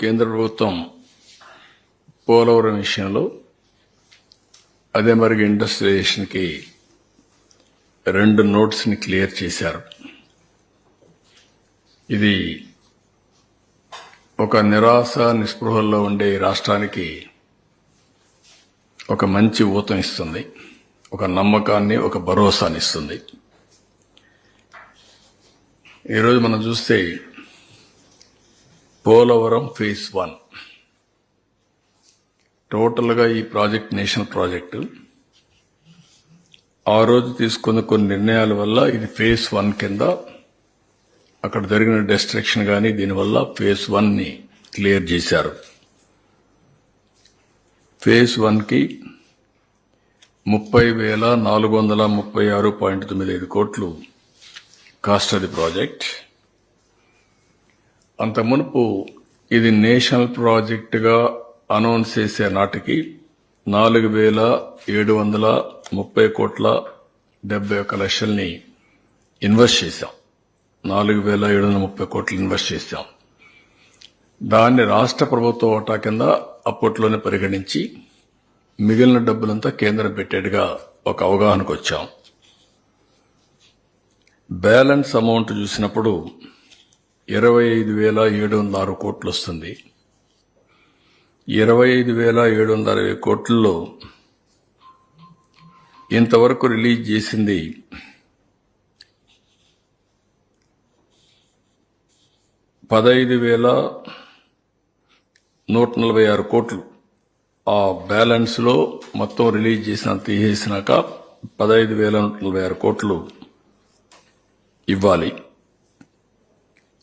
కేంద్ర ప్రభుత్వం పోలవరం విషయంలో అదే మరి ఇండస్ట్రియలైజేషన్కి రెండు నోట్స్ని క్లియర్ చేశారు. ఇది ఒక నిరాశ నిస్పృహల్లో ఉండే రాష్ట్రానికి ఒక మంచి ఊతం ఇస్తుంది. ఒక నమ్మకాన్ని ఒక భరోసాని ఇస్తుంది. ఈరోజు మనం చూస్తే పోలవరం ఫేజ్ వన్. టోటల్గా ఈ ప్రాజెక్ట్ నేషనల్ ప్రాజెక్టు. ఆ రోజు తీసుకున్న కొన్ని నిర్ణయాల వల్ల ఇది ఫేజ్ వన్ కింద అక్కడ జరిగిన డిస్ట్రక్షన్ కానీ దీనివల్ల ఫేజ్ వన్ని క్లియర్ చేశారు. ఫేజ్ వన్కి ముప్పై వేల నాలుగు వందల ముప్పై ఆరు పాయింట్ తొమ్మిది ఐదు కోట్లు కాస్ట్ అది ప్రాజెక్ట్. అంత మునుపు ఇది నేషనల్ ప్రాజెక్టుగా అనౌన్స్ చేసే నాటికి నాలుగు వేల ఏడు వందల ముప్పై కోట్ల డెబ్బై ఒక లక్షల్ని ఇన్వెస్ట్ చేశాం. నాలుగు వేల ఏడు వందల ముప్పై కోట్లు ఇన్వెస్ట్ చేశాం. దాన్ని రాష్ట్ర ప్రభుత్వ ఓటా కింద అప్పట్లోనే పరిగణించి మిగిలిన డబ్బులంతా కేంద్రం పెట్టేట్టుగా ఒక అవగాహనకు వచ్చాం బ్యాలెన్స్ అమౌంట్ చూసినప్పుడు ఇరవై ఐదు వేల ఏడు వందల ఆరు కోట్లు వస్తుంది ఇరవై ఐదు వేల ఏడు వందల అరవై కోట్లలో ఇంతవరకు రిలీజ్ చేసింది పదహైదు వేల నూట నలభై ఆరు కోట్లు. ఆ బ్యాలెన్స్లో మొత్తం రిలీజ్ చేసిన తీసేసినాక పదహైదు వేల నూట నలభై ఆరు కోట్లు ఇవ్వాలి.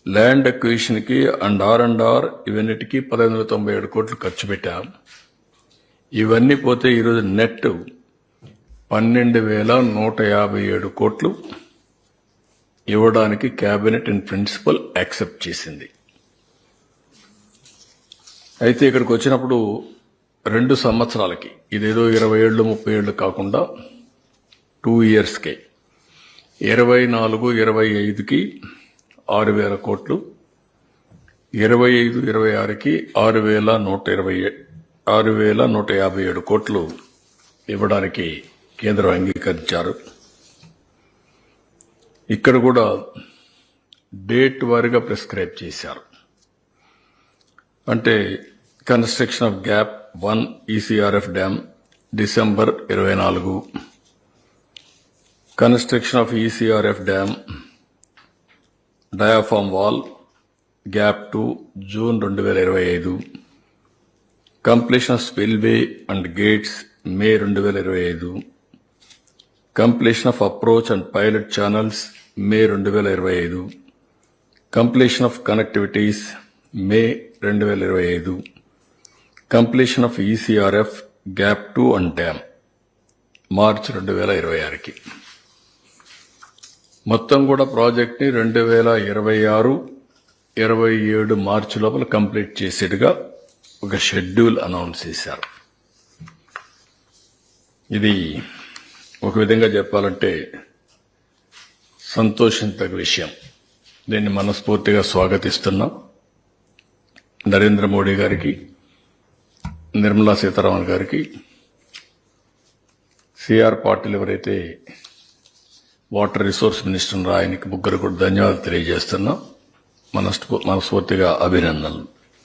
ల్యాండ్ అక్విజిషన్కి అండ్ ఆర్ అండ్ ఆర్ ఇవన్నిటికీ పదహైదు వందల తొంభై ఏడు కోట్లు ఖర్చు పెట్టాం. ఇవన్నీ పోతే ఈరోజు నెట్ పన్నెండు వేల నూట యాభై ఏడు కోట్లు ఇవ్వడానికి క్యాబినెట్ ఇన్ ప్రిన్సిపల్ యాక్సెప్ట్ చేసింది. అయితే ఇక్కడికి వచ్చినప్పుడు రెండు సంవత్సరాలకి ఇదేదో ఇరవై ఏళ్ళు ముప్పై ఏళ్ళు కాకుండా టూ ఇయర్స్కే ఇరవై నాలుగు ఇరవై ఐదుకి ఆరు వేల కోట్లు. ఇరవై ఐదు ఇరవై ఆరుకి ఆరు వేల నూట ఇరవై ఏ- ఆరు వేల నూట యాభై ఏడు కోట్లు ఇవ్వడానికి కేంద్రం అంగీకరించారు. ఇక్కడ కూడా డేట్ వారీగా ప్రిస్క్రైబ్ చేశారు. అంటే construction of gap one ECRF dam December ఇరవై నాలుగు. Construction of ECRF dam diaphragm wall gap two June రెండు వేల ఇరవై ఐదు. Completion of spillway and gates May రెండు వేల ఇరవై ఐదు. Completion of approach and pilot channels May రెండు వేల ఇరవై ఐదు. కంప్లీషన్ ఆఫ్ కనెక్టివిటీస్ మే రెండు వేల ఇరవై ఐదు. Completion of ECRF gap two and dam March రెండు వేల ఇరవై ఆరుకి. మొత్తం కూడా ప్రాజెక్ట్ని రెండు వేల ఇరవై ఆరు ఇరవై ఏడు మార్చి లోపల కంప్లీట్ చేసేట్టుగా ఒక షెడ్యూల్ అనౌన్స్ చేశారు. ఇది ఒక విధంగా చెప్పాలంటే సంతోషించదగ్గ విషయం. దీన్ని మనస్ఫూర్తిగా స్వాగతిస్తున్నాం నరేంద్ర మోడీ గారికి నిర్మలా సీతారామన్ గారికి సిఆర్ పాటిల్ ఎవరైతే వాటర్ రిసోర్స్ మినిస్టర్ ఆయనకి ముగ్గురు కూడా ధన్యవాదాలు తెలియజేస్తున్నాం. మనస్ఫూ- మనస్ఫూర్తిగా అభినందనలు.